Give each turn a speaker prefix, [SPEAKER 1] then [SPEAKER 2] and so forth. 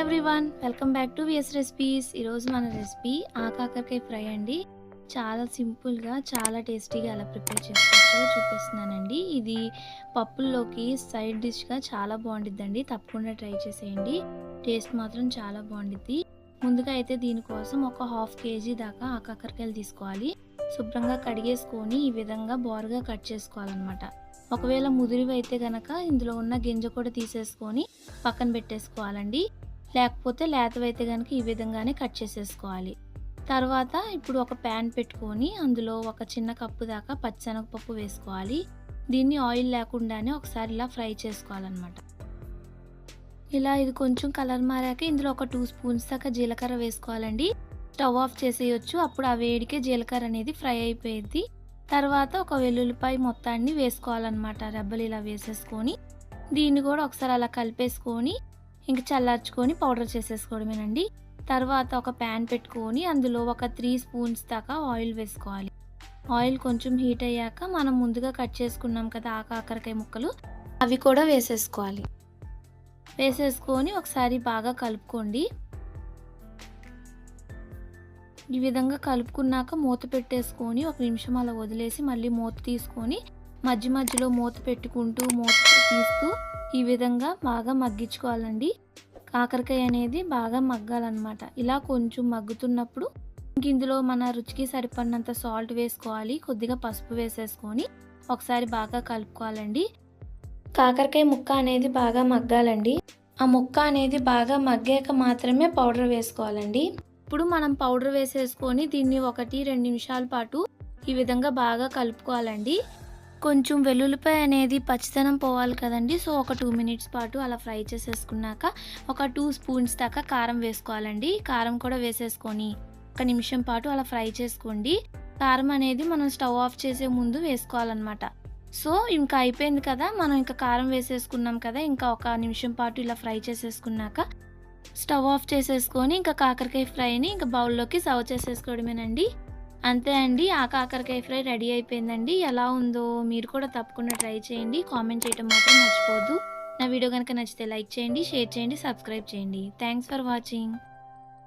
[SPEAKER 1] Everyone welcome back to VS recipes ఈరోజు మన recipe ఆకాకరకాయ fry అండి. చాలా సింపుల్గా చాలా టేస్టీగా ఎలా ప్రిపేర్ చేసుకోవచ్చో చూపిస్తున్నానండి. ఇది పప్పుల్లోకి సైడ్ డిష్గా చాలా బాగుండిద్దండి. తప్పకుండా ట్రై చేసేయండి. టేస్ట్ మాత్రం చాలా బాగుండిద్ది. ముందుగా అయితే దీనికోసం ఒక హాఫ్ కేజీ దాకా ఆకాకరకాయలు తీసుకోవాలి. శుభ్రంగా కడిగేసుకొని ఈ విధంగా బోరుగా కట్ చేసుకోవాలన్నమాట. ఒకవేళ ముదిరివి అయితే కనుక ఇందులో ఉన్న గింజ కూడా తీసేసుకొని పక్కన పెట్టేసుకోవాలండి. లేకపోతే లేతవైతే కనుక ఈ విధంగానే కట్ చేసేసుకోవాలి. తర్వాత ఇప్పుడు ఒక ప్యాన్ పెట్టుకొని అందులో ఒక చిన్న కప్పు దాకా పచ్చనగపప్పు వేసుకోవాలి. దీన్ని ఆయిల్ లేకుండానే ఒకసారి ఇలా ఫ్రై చేసుకోవాలన్నమాట. ఇలా ఇది కొంచెం కలర్ మారాక ఇందులో ఒక టూ స్పూన్స్ దాకా జీలకర్ర వేసుకోవాలండి. స్టవ్ ఆఫ్ చేసేయచ్చు. అప్పుడు ఆ వేడికే జీలకర్ర అనేది ఫ్రై అయిపోయింది తర్వాత ఒక వెల్లుల్లిపాయ మొత్తాన్ని వేసుకోవాలన్నమాట. రెబ్బలు ఇలా వేసేసుకొని దీన్ని కూడా ఒకసారి అలా కలిపేసుకొని ఇంకా చల్లార్చుకొని పౌడర్ చేసేసుకోవడమేనండి. తర్వాత ఒక ప్యాన్ పెట్టుకొని అందులో ఒక త్రీ స్పూన్స్ దాకా ఆయిల్ వేసుకోవాలి. ఆయిల్ కొంచెం హీట్ అయ్యాక మనం ముందుగా కట్ చేసుకున్నాం కదా ఆ కాకరకాయ ముక్కలు అవి కూడా వేసేసుకోవాలి. వేసేసుకొని ఒకసారి బాగా కలుపుకోండి. ఈ విధంగా కలుపుకున్నాక మూత పెట్టేసుకొని ఒక నిమిషం అలా వదిలేసి మళ్ళీ మూత తీసుకొని మధ్య మధ్యలో మూత పెట్టుకుంటూ మూత తీస్తూ ఈ విధంగా బాగా మగ్గించుకోవాలండి. కాకరకాయ అనేది బాగా మగ్గాలన్నమాట. ఇలా కొంచెం మగ్గుతున్నప్పుడు ఇందులో మన రుచికి సరిపడినంత సాల్ట్ వేసుకోవాలి. కొద్దిగా పసుపు వేసేసుకొని ఒకసారి బాగా కలుపుకోవాలండి. కాకరకాయ ముక్క అనేది బాగా మగ్గాలండి. ఆ ముక్క అనేది బాగా మగ్గాక మాత్రమే పౌడర్ వేసుకోవాలండి. ఇప్పుడు మనం పౌడర్ వేసేసుకొని దీన్ని ఒకటి రెండు నిమిషాల పాటు ఈ విధంగా బాగా కలుపుకోవాలండి. కొంచెం వెల్లుల్లిపాయ అనేది పచ్చితనం పోవాలి కదండి. సో ఒక టూ మినిట్స్ పాటు అలా ఫ్రై చేసేసుకున్నాక ఒక టూ స్పూన్స్ దాకా కారం వేసుకోవాలండి. కారం కూడా వేసేసుకొని ఒక నిమిషం పాటు అలా ఫ్రై చేసుకోండి. కారం అనేది మనం స్టవ్ ఆఫ్ చేసే ముందు వేసుకోవాలన్నమాట. సో ఇంకా అయిపోయింది కదా. మనం ఇంకా కారం వేసేసుకున్నాం కదా. ఇంకా ఒక నిమిషం పాటు ఇలా ఫ్రై చేసేసుకున్నాక స్టవ్ ఆఫ్ చేసేసుకొని ఇంకా కాకరకాయ ఫ్రైని ఇంకా బౌల్లోకి సర్వ్ చేసేసుకోవడమేనండి. అంతే అండి. ఆ కాకరకాయ ఫ్రై రెడీ అయిపోయిందండి. ఎలా ఉందో మీరు కూడా తప్పకుండా ట్రై చేయండి. కామెంట్ చేయడం మాత్రం మర్చిపోవద్దు. నా వీడియో కనుక నచ్చితే లైక్ చేయండి షేర్ చేయండి సబ్స్క్రైబ్ చేయండి. Thanks for watching.